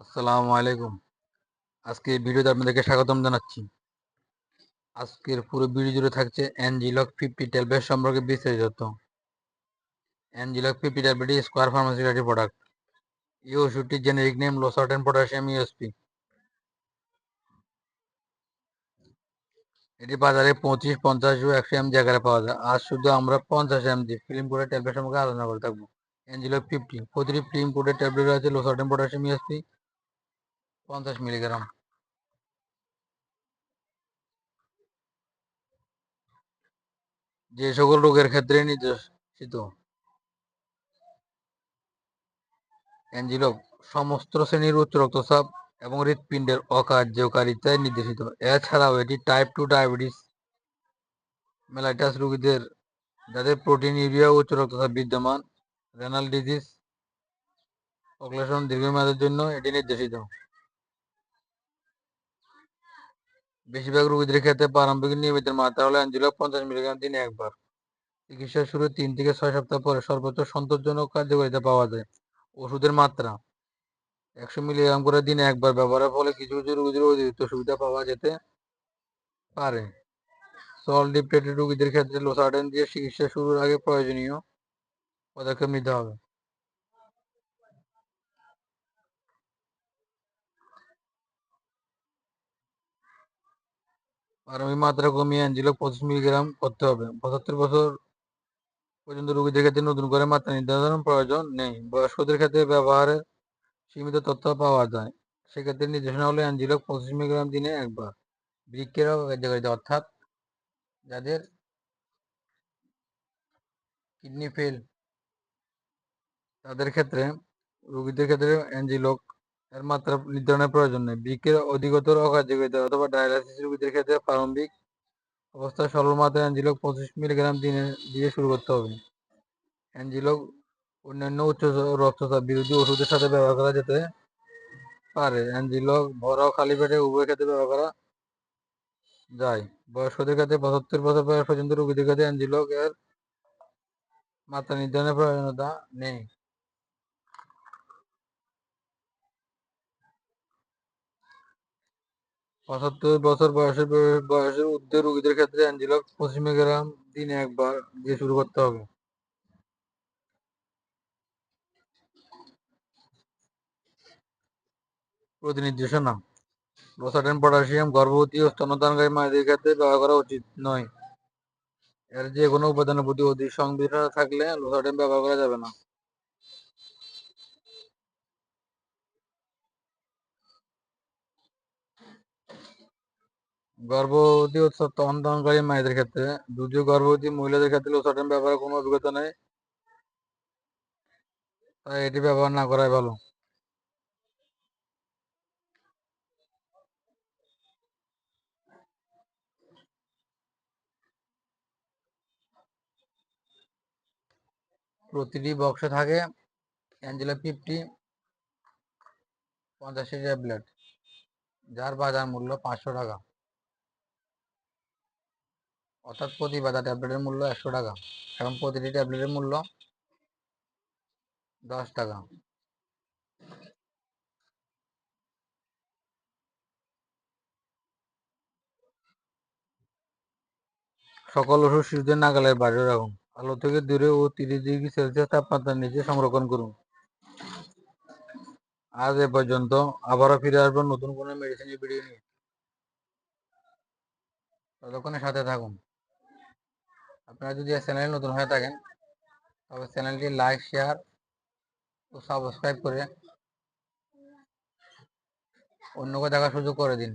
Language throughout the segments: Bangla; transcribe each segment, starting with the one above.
আসসালামু আলাইকুম। আজকে এই ভিডিওতে আপনাদেরকে স্বাগতম জানাচ্ছি। আজকের পুরো ভিডিও জুড়ে থাকছে এনজিলক ফিফটি ট্যাবলেট সম্পর্কে বিস্তারিত এনজিলক ফিফটি ট্যাবলেট স্কোয়ার ফার্মাসির একটি প্রোডাক্ট এই ওষুধটির generic name losartan potassium USP এটি বাজারে পঁচিশ, পঞ্চাশ ও একশো এম জায়গায় পাওয়া যায়। আজ শুধু আমরা পঞ্চাশ এম জি ফিল্ম কোডের ট্যাবলেট সম্পর্কে আলোচনা করে থাকব। এনজিলক ফিফটি প্রতিটি ফিল্ম কোডের ট্যাবলেট আছে লোসার্টেন পটাশিয়াম ইউএসপি পঞ্চাশ মিলিগ্রাম। যে সকল রোগের ক্ষেত্রে নির্দেশিত। অ্যাঞ্জিলক সমস্ত শ্রেণির উচ্চ রক্তচাপ এবং হৃৎপিণ্ডের অকার্যকারিতায় নির্দেশিত। এছাড়াও এটি টাইপ টু ডায়াবেটিস মেলাইটাস রোগীদের, যাদের প্রোটিন ইউরিয়া উচ্চ রক্তচাপ বিদ্যমান রেনাল ডিজিজ অক্লেশন দীর্ঘমেয়াদের জন্য এটি নির্দেশিত। বেশিরভাগ রোগীদের ক্ষেত্রে প্রারম্ভিক নিয়মিত মাত্রা হলো অ্যাঞ্জিলক পঞ্চাশ মিলিগ্রাম দিনে একবার। চিকিৎসার শুরু তিন থেকে ছয় সপ্তাহ পরে সর্বোচ্চ সন্তোষজনক কার্যকারিতা পাওয়া যায়। ওষুধের মাত্রা একশো মিলিগ্রাম করে দিনে একবার ব্যবহারের ফলে কিছু কিছু রোগীদের অতিরিক্ত সুবিধা পাওয়া যেতে পারে। সল ডিপ্রেটেড রোগীদের ক্ষেত্রে লোসার্ডেন দিয়ে চিকিৎসা শুরুর আগে প্রয়োজনীয় পদক্ষেপ নিতে হবে। প্রারম্ভিক মাত্রা কমিয়ে অ্যাঞ্জিলো পঁচিশ মিলিগ্রাম করতে হবে। পঁচাত্তর বছর পর্যন্ত রোগীদের ক্ষেত্রে নতুন করে মাত্রা নির্ধারণ প্রয়োজন নেই। বয়স্কদের ক্ষেত্রে ব্যবহারের সীমিত তথ্য পাওয়া যায়। সেক্ষেত্রে নির্দেশনা হলো অ্যাঞ্জিলক পঁচিশ মিলিগ্রাম দিনে একবার। বৃক্ষের কার্যকারিতা, অর্থাৎ যাদের কিডনি ফেল, তাদের ক্ষেত্রে, রোগীদের ক্ষেত্রে অ্যাঞ্জিলক এর মাত্রা নির্ধারণের প্রয়োজন নেই। বৃক্ষের অধিকতর অকার্যকারিতা অথবা ডায়ালাইসিস রোগীদের ক্ষেত্রে প্রারম্ভিক অবস্থায় সরল মাত্রায় অ্যাঞ্জিলক পঁচিশ মিলিগ্রাম দিনে দিয়ে শুরু করতে হবে। অ্যাঞ্জিলক অন্যান্য উচ্চ রক্তচাপ বিরোধী ওষুধের সাথে ব্যবহার করা যেতে পারে। অ্যাঞ্জিলক ভরা খালি পেটে উভয় ক্ষেত্রে ব্যবহার করা যায়। বয়স্কদের ক্ষেত্রে পঁচাত্তর বছর বয়স পর্যন্ত রোগীদের ক্ষেত্রে অ্যাঞ্জিলক এর মাত্রা নির্ধারণের প্রয়োজনীয়তা নেই। পঁচাত্তর বছর বয়সের বয়সের ঊর্ধ্বে রোগীদের ক্ষেত্রে অ্যাঞ্জিলক পঁচিশ মিলিগ্রাম দিনে একবার দিয়ে শুরু করতে হবে। প্রতি লোসাটেন পটাশিয়াম, গর্ভবতী ও স্তনদানকারী মায়েদের ক্ষেত্রে ব্যবহার করা উচিত নয়। এর যে কোনো উপাদানের প্রতি অধিক সংবেদনশীলতা থাকলে লোসাটেন ব্যবহার করা যাবে না। গর্ভবতী ও স্তনদানকারী মায়েদের ক্ষেত্রে। যদিও গর্ভবতী মহিলাদের ক্ষেত্রে লোসাটেন ব্যবহারের কোনো অভিজ্ঞতা নেই। তাই এটি ব্যবহার না করাই ভালো। প্রতিটি বক্সে থাকে অ্যাঞ্জেলা ফিফটি পঞ্চাশটি ট্যাবলেট, যার বাজার মূল্য পাঁচশো টাকা। অর্থাৎ প্রতি বাধা ট্যাবলেটের মূল্য একশো টাকা। এবং প্রতিটি ট্যাবলেটের মূল্য দশ টাকা। সকল ওষুধ শিশুদের নাগালের বাইরে রাখুন। আলো থেকে দূরে ও তিরিশ ডিগ্রি সেলসিয়াস তাপমাত্রার নিচে সংরক্ষণ করুন। আজ এ পর্যন্ত আবারও ফিরে আসব নতুন কোনো মেডিসিনের ভিডিও নিয়ে। ততক্ষণে সাথে থাকুন। আপনারা যদি চ্যানেলে নতুন হয়ে থাকেন, তবে চ্যানেলটি লাইক, শেয়ার ও সাবস্ক্রাইব করে অন্যকে দেখার সুযোগ করে দিন।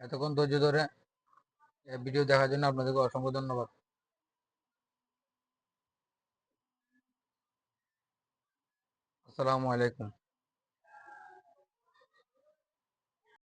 এতক্ষণ ধৈর্য ধরে ভিডিও দেখার জন্য আপনাদেরকে অসংখ্য ধন্যবাদ। আসসালামু আলাইকুম।